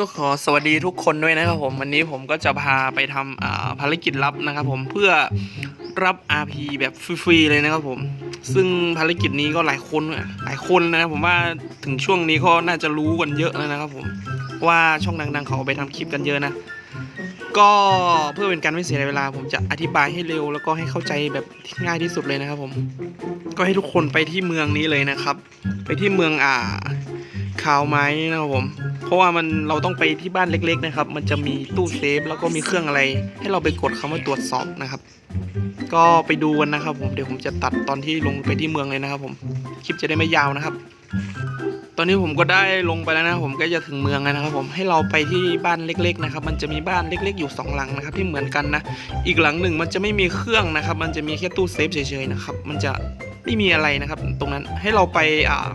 ก็ขอสวัสดีทุกคนด้วยนะครับผมวันนี้ผมก็จะพาไปทำภารกิจลับนะครับผมเพื่อรับ RP แบบฟรีๆเลยนะครับผม ซึ่งภารกิจนี้ก็หลายคนหลายคนนะผมว่าถึงช่วงนี้ก็น่าจะรู้กันเยอะแล้วนะครับผมว่าช่องดังๆเขาเอาไปทำคลิปกันเยอะนะ ก็เพื่อเป็นการไม่เสียเวลา ผมจะอธิบายให้เร็ว แล้วก็ให้เข้าใจแบบง่ายที่สุดเลยนะครับผม ก็ให้ทุกคนไปที่เมืองนี้เลยนะครับ ไปที่เมืองอ่า คาวไม้นะครับผม เพราะว่ามันเราต้องไปที่บ้านเล็ก ๆ นะครับ มันจะมีตู้เซฟแล้วก็มีเครื่องอะไร ให้เราไปกดคำว่าตรวจสอบนะครับ ก็ไปดูกันนะครับ ผมเดี๋ยวผมจะตัดตอนที่ลงไปที่เมืองเลยนะครับ ผมคลิปจะได้ไม่ยาวนะครับ ตอนนี้ผมก็ได้ลงไปแล้วนะผมก็จะถึงเมืองแล้วนะครับ ผมให้เราไปที่บ้านเล็ก ๆ นะครับ มันจะมีบ้านเล็ก ๆ อยู่สองหลังนะครับ ที่เหมือนกันนะ อีกหลังหนึ่งมันจะไม่มีเครื่องนะครับ มันจะมีแค่ตู้เซฟเฉยๆนะครับ มันจะ ไม่มีอะไรนะครับ ตรงนั้นให้เราไปอ่า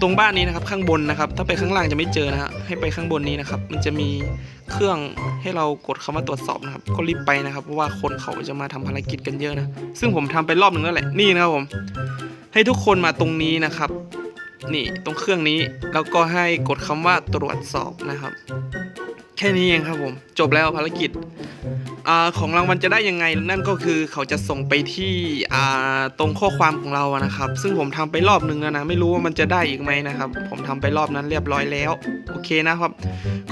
ตรงบ้านนี้นะครับ ข้างบนนะครับ ถ้าไปข้างล่างจะไม่เจอนะฮะให้ไปข้างบนนี้นะครับ มันจะมีเครื่องให้เรากดคำว่าตรวจสอบนะครับ ก็รีบไปนะครับเพราะว่าคนเขาจะมาทำภารกิจกันเยอะนะ ซึ่งผมทำไปรอบหนึ่งแล้วแหละนี่นะครับผม ให้ทุกคนมาตรงนี้นะครับนี่ตรงเครื่องนี้แล้วก็ให้กดคำว่าตรวจสอบนะครับ แค่นี้เองครับผม จบแล้วภารกิจ อ่าของรางวัลจะได้ยังไงนั่นก็คือเขาจะส่งไปที่อ่าตรงข้อความของเราอะนะครับ ซึ่งผมทำไปรอบนึงแล้วนะไม่รู้ว่ามันจะได้อีกไหมนะครับ ผมทำไปรอบนั้นเรียบร้อยแล้ว โอเคนะครับ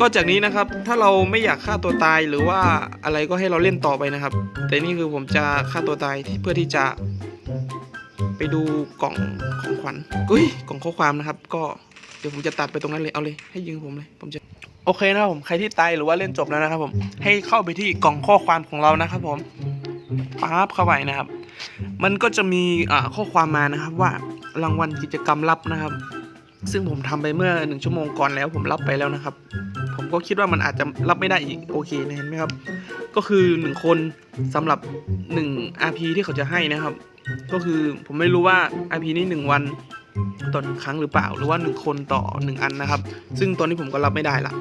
ก็จากนี้นะครับถ้าเราไม่อยากฆ่าตัวตายหรือว่าอะไรก็ให้เราเล่นต่อไปนะครับ แต่นี่คือผมจะฆ่าตัวตายเพื่อที่จะ ไปดูกล่องของขวัญอุ้ยกล่องข้อความนะครับ ก็เดี๋ยวผมจะตัดไปตรงนั้นเลยเอาเลย ให้ยิงผมเลย ผมจะ โอเคนะครับผมใครที่ตายหรือว่าเล่นจบแล้วนะครับผมให้เข้าไปที่กล่องข้อความของเรานะครับผมปั๊บเข้าไปนะครับ มันก็จะมีอ่าข้อความมานะครับว่ารางวัลกิจกรรมลับนะครับ ซึ่งผมทำไปเมื่อหนึ่งชั่วโมงก่อนแล้วผมรับไปแล้วนะครับ ผมก็คิดว่ามันอาจจะรับไม่ได้อีกโอเคเห็นไหมครับ ก็คือหนึ่งคนสำหรับหนึ่ง RP ที่เขาจะให้นะครับ ก็คือผมไม่รู้ว่า RP นี้หนึ่งวันต่อหนึ่งครั้งหรือเปล่า หรือว่าหนึ่งคนต่อหนึ่งอันนะครับ ซึ่งตอนนี้ผมก็รับไม่ได้ละ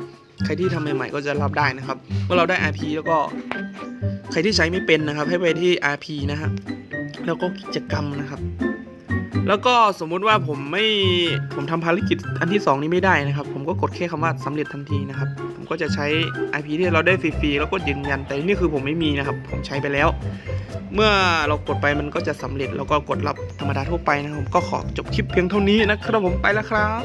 ใครที่ทำใหม่ๆก็จะรับได้นะครับเมื่อเราได้ RP แล้วก็ ใครที่ใช้ไม่เป็นนะครับ ให้ไปที่ RP นะครับแล้วก็กิจกรรมนะครับ แล้วก็สมมุติว่าผมไม่ผมทำภารกิจอันที่ 2 นี้ไม่ได้นะครับ ผมก็กดแค่คำว่าสำเร็จทันทีนะครับ ผมก็จะใช้ IP ที่เราได้ฟรีๆแล้วก็ยืนยันแต่นี่คือผมไม่มีนะครับ ผมใช้ไปแล้ว เมื่อเรากดไปมันก็จะสำเร็จแล้วก็กดรับธรรมดาทั่วไปนะครับผมก็ขอจบคลิปเพียงเท่านี้นะครับผมไปแล้วครับ